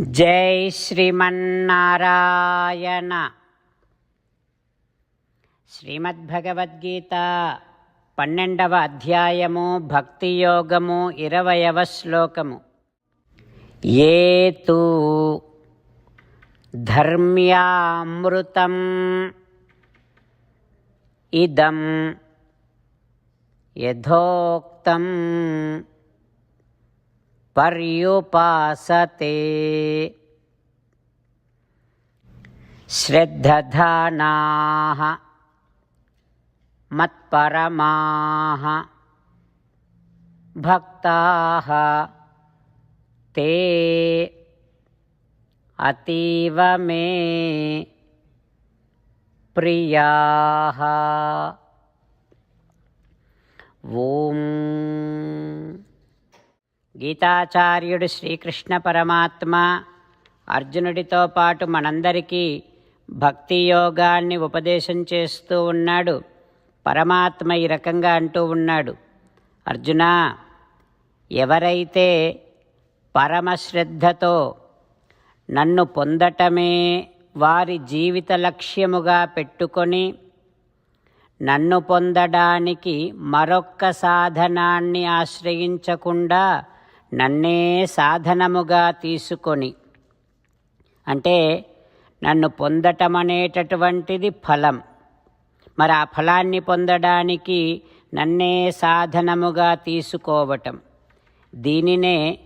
జై శ్రీమన్నారాయణ. శ్రీమద్భగవద్గీత పన్నెండవ అధ్యాయము భక్తి యోగము ఇరవయవ శ్లోకము. ఏ తు ధర్మ్యామృతం ఇదం యథోక్తం పర్యుపాసతే శ్రద్ధధానాः మత్పరమాः భక్తాः ते అతీవ మే ప్రియాः ఓం గీతాచార్యుడు శ్రీకృష్ణ పరమాత్మ అర్జునుడితో పాటు మనందరికీ భక్తి యోగాన్ని ఉపదేశం చేస్తూ ఉన్నాడు. పరమాత్మ ఈ రకంగా అంటూ ఉన్నాడు. అర్జున ఎవరైతే పరమశ్రద్ధతో నన్ను పొందటమే వారి జీవిత లక్ష్యముగా పెట్టుకొని నన్ను పొందడానికి మరొక్క సాధనాన్ని ఆశ్రయించకుండా నన్నే సాధనముగా తీసుకొని అంటే నన్ను పొందటం అనేటటువంటిది ఫలం. మరి ఆ ఫలాన్ని పొందడానికి నన్నే సాధనముగా తీసుకోవటం. దీనినే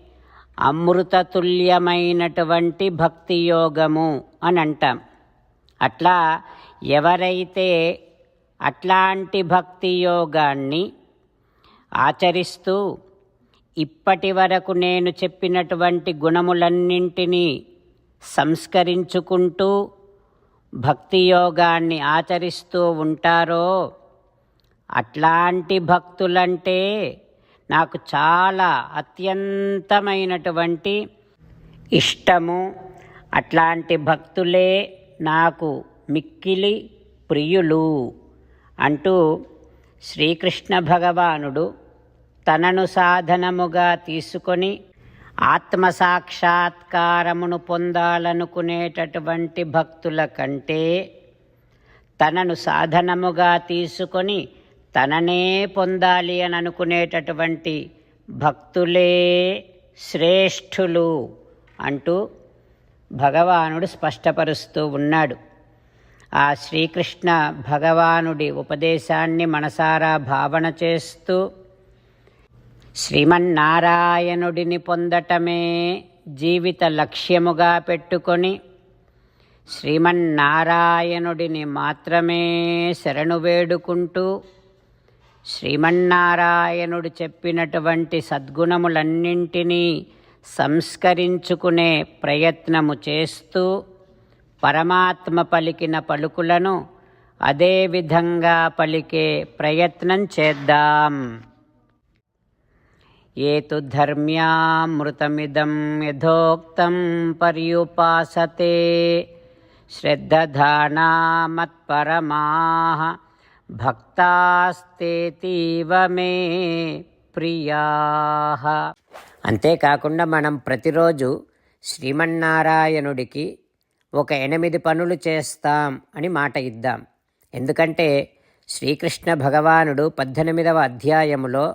అమృతతుల్యమైనటువంటి భక్తి యోగము అని అంటాం. అట్లా ఎవరైతే అట్లాంటి భక్తి యోగాన్ని ఆచరిస్తూ ఇప్పటి వరకు నేను చెప్పినటువంటి గుణములన్నింటినీ సంస్కరించుకుంటూ భక్తి యోగాన్ని ఆచరిస్తూ ఉంటారో అట్లాంటి భక్తులంటే నాకు చాలా అత్యంతమైనటువంటి ఇష్టము. అట్లాంటి భక్తులే నాకు మిక్కిలి ప్రియులు అంటూ శ్రీకృష్ణ భగవానుడు తనను సాధనముగా తీసుకొని ఆత్మసాక్షాత్కారమును పొందాలనుకునేటటువంటి భక్తుల కంటే తనను సాధనముగా తీసుకొని తననే పొందాలి అని అనుకునేటటువంటి భక్తులే శ్రేష్ఠులు అంటూ భగవానుడు స్పష్టపరుస్తూ ఉన్నాడు. ఆ శ్రీకృష్ణ భగవానుడి ఉపదేశాన్ని మనసారా భావన చేస్తూ శ్రీమన్నారాయణుడిని పొందటమే జీవిత లక్ష్యముగా పెట్టుకొని శ్రీమన్నారాయణుడిని మాత్రమే శరణు వేడుకుంటూ శ్రీమన్నారాయణుడు చెప్పినటువంటి సద్గుణములన్నింటినీ సంస్కరించుకునే ప్రయత్నము చేస్తూ పరమాత్మ పలికిన పలుకులను అదేవిధంగా పలికే ప్రయత్నం చేద్దాం. ఏతు తు ధర్మ్యామృతమిదం యథోక్తం పర్యుపాసతే. శ్రద్ధధానా మత్పరమాః భక్తాస్తేతీవ మే ప్రియాహ అంతేకాకుండా మనం ప్రతిరోజు శ్రీమన్నారాయణుడికి ఒక ఎనిమిది పనులు చేస్తాం అని మాట ఇద్దాం. ఎందుకంటే శ్రీకృష్ణ భగవానుడు పద్దెనిమిదవ అధ్యాయములో